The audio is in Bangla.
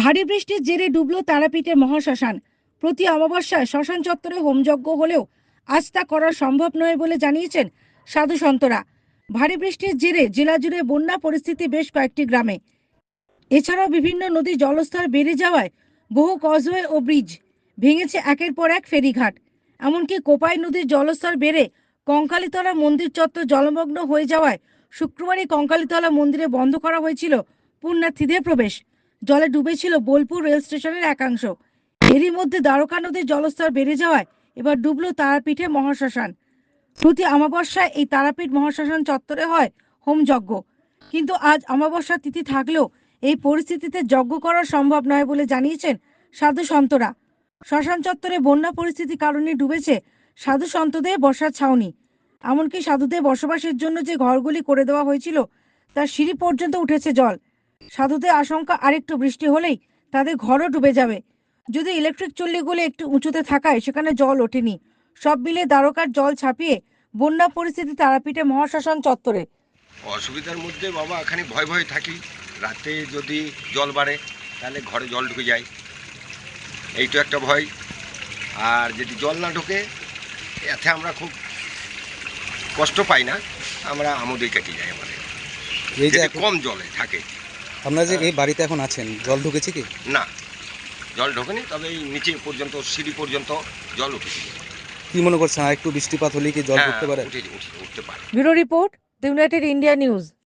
ভারী বৃষ্টির জেরে ডুবল তারাপীঠের মহাশ্মশান। প্রতি অমাবস্যায় শ্মশান চত্বরে হোমযজ্ঞ হলেও আজ তা করা সম্ভব নয় বলে জানিয়েছেন সাধু সন্তরা। ভারী বৃষ্টির জেরে জেলা জুড়ে বন্যা পরিস্থিতি বেশ কয়েকটি গ্রামে। এছাড়াও বিভিন্ন নদী জলস্তর বেড়ে যাওয়ায় বহু কজওয়ে ও ব্রিজ ভেঙেছে একের পর এক ফেরিঘাট। এমনকি কোপাই নদীর জলস্তর বেড়ে কঙ্কালীতলা মন্দির চত্বর জলমগ্ন হয়ে যাওয়ায় শুক্রবারই কঙ্কালীতলা মন্দিরে বন্ধ করা হয়েছিল পুণ্যার্থীদের প্রবেশ। জলে ডুবেছিল বোলপুর রেল স্টেশনের একাংশ। এরই মধ্যে দ্বারকা নদীর জলস্তর বেড়ে যাওয়ায় এবার ডুবল তারাপীঠে মহাশ্মশান। প্রতি অমাবস্যায় এই তারাপীঠ মহাশ্মশান চত্বরে হয় হোমযজ্ঞ কিন্তু আজ অমাবস্যা তিথি থাকলেও এই পরিস্থিতিতে যজ্ঞ করা সম্ভব নয় বলে জানিয়েছেন সাধু সন্তরা। শ্মশান চত্বরে বন্যা পরিস্থিতির কারণে ডুবেছে সাধু সন্তদের বসার ছাউনি। এমনকি সাধুদের বসবাসের জন্য যে ঘরগুলি করে দেওয়া হয়েছিল, তার সিঁড়ি পর্যন্ত উঠেছে জল। সাধুদের আশঙ্কা আরেকটু বৃষ্টি হলেই তাদের ঘরও ডুবে যাবে। যদি ইলেকট্রিক চুল্লিগুলি একটু উঁচুতে থাকায় সেখানে জল ওঠেনি। সব মিলে দ্বারকার জল ছাপিয়ে বন্যা পরিস্থিতি তারাপীঠে মহাশ্মশান চত্বরে। অসুবিধার মধ্যে বাবা এখানে ভয় ভয় থাকি। রাতে যদি জল বাড়ে তাহলে ঘরে জল ঢুকে যায়। এইটা একটা ভয়। আর যদি জল না ঢোকে এতে আমরা খুব কষ্ট পাই না। আমরা আমোদেই কেটে যাই আমাদের। কম জলে থাকে। আপনারা যে এই বাড়িতে এখন আছেন জল ঢুকেছে কি? না। জল ঢোকেনি তবে এই নিচে পর্যন্ত সিঁড়ি পর্যন্ত জল উঠেছে। কি মনে করছেন আর একটু বৃষ্টিপাত হলে কি জল হ্যাঁ, ঢুকতে পারে? উঠে উঠে- উঠতে পারে। Bureau report the United India news.